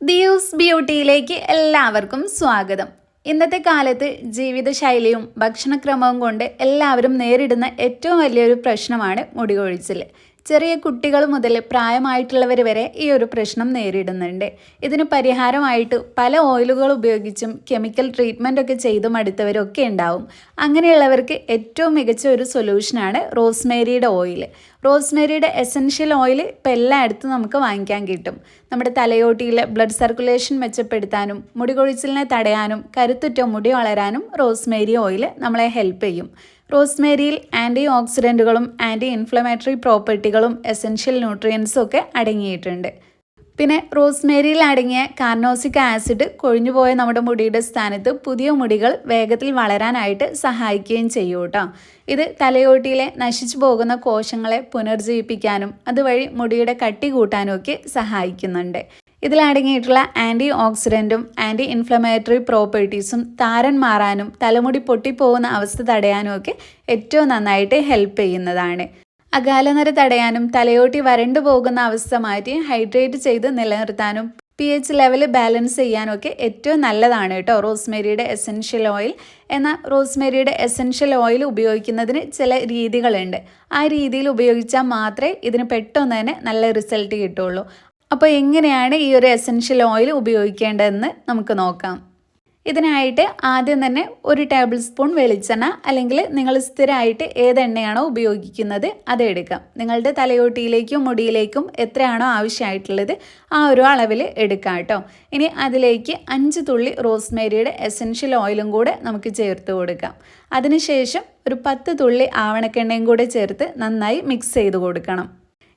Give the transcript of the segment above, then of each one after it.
ദിയൂസ് ബ്യൂട്ടിയിലേക്ക് എല്ലാവർക്കും സ്വാഗതം. ഇന്നത്തെ കാലത്ത് ജീവിതശൈലിയും ഭക്ഷണക്രമവും കൊണ്ട് എല്ലാവരും നേരിടുന്ന ഏറ്റവും വലിയൊരു പ്രശ്നമാണ് മുടി കൊഴിച്ചിൽ ചെറിയ കുട്ടികൾ മുതൽ പ്രായമായിട്ടുള്ളവർ വരെ ഈ ഒരു പ്രശ്നം നേരിടുന്നുണ്ട്. ഇതിന് പരിഹാരമായിട്ട് പല ഓയിലുകൾ ഉപയോഗിച്ചും കെമിക്കൽ ട്രീറ്റ്മെന്റ് ഒക്കെ ചെയ്തും അടുത്തവരൊക്കെ ഉണ്ടാവും. അങ്ങനെയുള്ളവർക്ക് ഏറ്റവും മികച്ച ഒരു സൊല്യൂഷനാണ് റോസ്മേരിയുടെ ഓയിൽ റോസ്മേരിയുടെ എസൻഷ്യൽ ഓയിൽ ഇപ്പം എല്ലായിടത്തും നമുക്ക് വാങ്ങിക്കാൻ കിട്ടും. നമ്മുടെ തലയോട്ടിയിലെ ബ്ലഡ് സർക്കുലേഷൻ മെച്ചപ്പെടുത്താനും മുടി കൊഴിച്ചിലിനെ തടയാനും കരുത്തുറ്റ മുടി വളരാനും റോസ്മേരി ഓയിൽ നമ്മളെ ഹെൽപ്പ് ചെയ്യും. റോസ്മേരിയിൽ ആന്റി ഓക്സിഡന്റുകളും ആന്റി ഇൻഫ്ലമേറ്ററി പ്രോപ്പർട്ടികളും എസെൻഷ്യൽ ന്യൂട്രിയൻസും ഒക്കെ അടങ്ങിയിട്ടുണ്ട്. പിന്നെ റോസ്മേരിയിൽ അടങ്ങിയ കാർണോസിക് ആസിഡ് കൊഴിഞ്ഞുപോയ നമ്മുടെ മുടിയുടെ സ്ഥാനത്ത് പുതിയ മുടികൾ വേഗത്തിൽ വളരാനായിട്ട് സഹായിക്കുകയും ചെയ്യും കേട്ടോ. ഇത് തലയോട്ടിയിലെ നശിച്ചു പോകുന്ന കോശങ്ങളെ പുനർജീവിപ്പിക്കാനും അതുവഴി മുടിയുടെ കട്ടി കൂട്ടാനും ഒക്കെ സഹായിക്കുന്നുണ്ട്. ഇതിലടങ്ങിയിട്ടുള്ള ആന്റി ഓക്സിഡന്റും ആന്റി ഇൻഫ്ലമേറ്ററി പ്രോപ്പർട്ടീസും താരൻ മാറാനും തലമുടി പൊട്ടിപ്പോകുന്ന അവസ്ഥ തടയാനും ഒക്കെ ഏറ്റവും നന്നായിട്ട് ഹെൽപ്പ് ചെയ്യുന്നതാണ്. അകാലനര തടയാനും തലയോട്ടി വരണ്ടു പോകുന്ന അവസ്ഥ മാറ്റി ഹൈഡ്രേറ്റ് ചെയ്ത് നിലനിർത്താനും പി എച്ച് ലെവൽ ബാലൻസ് ചെയ്യാനും ഒക്കെ ഏറ്റവും നല്ലതാണ് കേട്ടോ. റോസ്മേരിയുടെ എസെൻഷ്യൽ ഓയിൽ എന്നാൽ റോസ്മേരിയുടെ എസെൻഷ്യൽ ഓയിൽ ഉപയോഗിക്കുന്നതിന് ചില രീതികളുണ്ട്. ആ രീതിയിൽ ഉപയോഗിച്ചാൽ മാത്രമേ ഇതിന് പെട്ടെന്ന് തന്നെ നല്ല റിസൾട്ട് കിട്ടുള്ളൂ അപ്പോൾ എങ്ങനെയാണ് ഈ ഒരു എസൻഷ്യൽ ഓയിൽ ഉപയോഗിക്കേണ്ടതെന്ന് നമുക്ക് നോക്കാം. ഇതിനായിട്ട് ആദ്യം തന്നെ ഒരു ടേബിൾ സ്പൂൺ വെളിച്ചെണ്ണ അല്ലെങ്കിൽ നിങ്ങൾ സ്ഥിരമായിട്ട് ഏത് എണ്ണയാണോ ഉപയോഗിക്കുന്നത് അത് എടുക്കാം നിങ്ങളുടെ തലയോട്ടിയിലേക്കും മുടിയിലേക്കും എത്രയാണോ ആവശ്യമായിട്ടുള്ളത് ആ ഒരു അളവിൽ എടുക്കാം കേട്ടോ. ഇനി അതിലേക്ക് അഞ്ച് തുള്ളി റോസ്മേരിയുടെ എസൻഷ്യൽ ഓയിലും കൂടെ നമുക്ക് ചേർത്ത് കൊടുക്കാം. അതിനുശേഷം ഒരു പത്ത് തുള്ളി ആവണക്കെണ്ണയും കൂടെ ചേർത്ത് നന്നായി മിക്സ് ചെയ്ത് കൊടുക്കണം.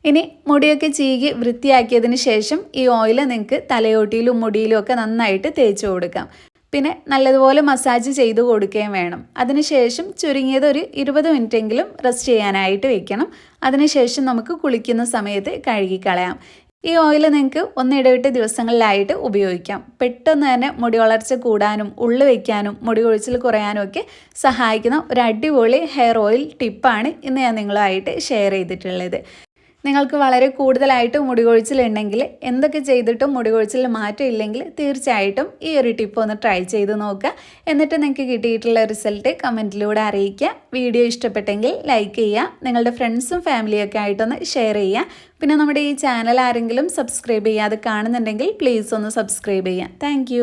ഇനി മുടിയൊക്കെ ചീകി വൃത്തിയാക്കിയതിന് ശേഷം ഈ ഓയിൽ നിങ്ങൾക്ക് തലയോട്ടിയിലും മുടിയിലും ഒക്കെ നന്നായിട്ട് തേച്ച് കൊടുക്കാം. പിന്നെ നല്ലതുപോലെ മസാജ് ചെയ്ത് കൊടുക്കുകയും വേണം. അതിനുശേഷം ചുരുങ്ങിയത് ഒരു ഇരുപത് മിനിറ്റെങ്കിലും റെസ്റ്റ് ചെയ്യാനായിട്ട് വെക്കണം. അതിനുശേഷം നമുക്ക് കുളിക്കുന്ന സമയത്ത് കഴുകിക്കളയാം. ഈ ഓയിൽ നിങ്ങൾക്ക് ഒന്നിടവിട്ട് ദിവസങ്ങളിലായിട്ട് ഉപയോഗിക്കാം. പെട്ടെന്ന് തന്നെ മുടി വളർച്ച കൂടാനും ഉള്ളു വയ്ക്കാനും മുടി കൊഴിച്ചിൽ കുറയാനും ഒക്കെ സഹായിക്കുന്ന ഒരു അടിപൊളി ഹെയർ ഓയിൽ ടിപ്പാണ് ഇന്ന് ഞാൻ നിങ്ങളുമായിട്ട് ഷെയർ ചെയ്തിട്ടുള്ളത്. നിങ്ങൾക്ക് വളരെ കൂടുതലായിട്ട് മുടി കൊഴിച്ചിലുണ്ടെങ്കിൽ എന്തൊക്കെ ചെയ്തിട്ടും മുടി കൊഴിച്ചിൽ മാറ്റം ഇല്ലെങ്കിൽ തീർച്ചയായിട്ടും ഈ ഒരു ടിപ്പ് ഒന്ന് ട്രൈ ചെയ്ത് നോക്കുക. എന്നിട്ട് നിങ്ങൾക്ക് കിട്ടിയിട്ടുള്ള റിസൾട്ട് കമന്റിലൂടെ അറിയിക്കുക. വീഡിയോ ഇഷ്ടപ്പെട്ടെങ്കിൽ ലൈക്ക് ചെയ്യുക. നിങ്ങളുടെ ഫ്രണ്ട്സും ഫാമിലിയൊക്കെ ആയിട്ടൊന്ന് ഷെയർ ചെയ്യുക. പിന്നെ നമ്മുടെ ഈ ചാനൽ ആരെങ്കിലും സബ്സ്ക്രൈബ് ചെയ്യാതെ കാണുന്നുണ്ടെങ്കിൽ പ്ലീസ് ഒന്ന് സബ്സ്ക്രൈബ് ചെയ്യുക. താങ്ക്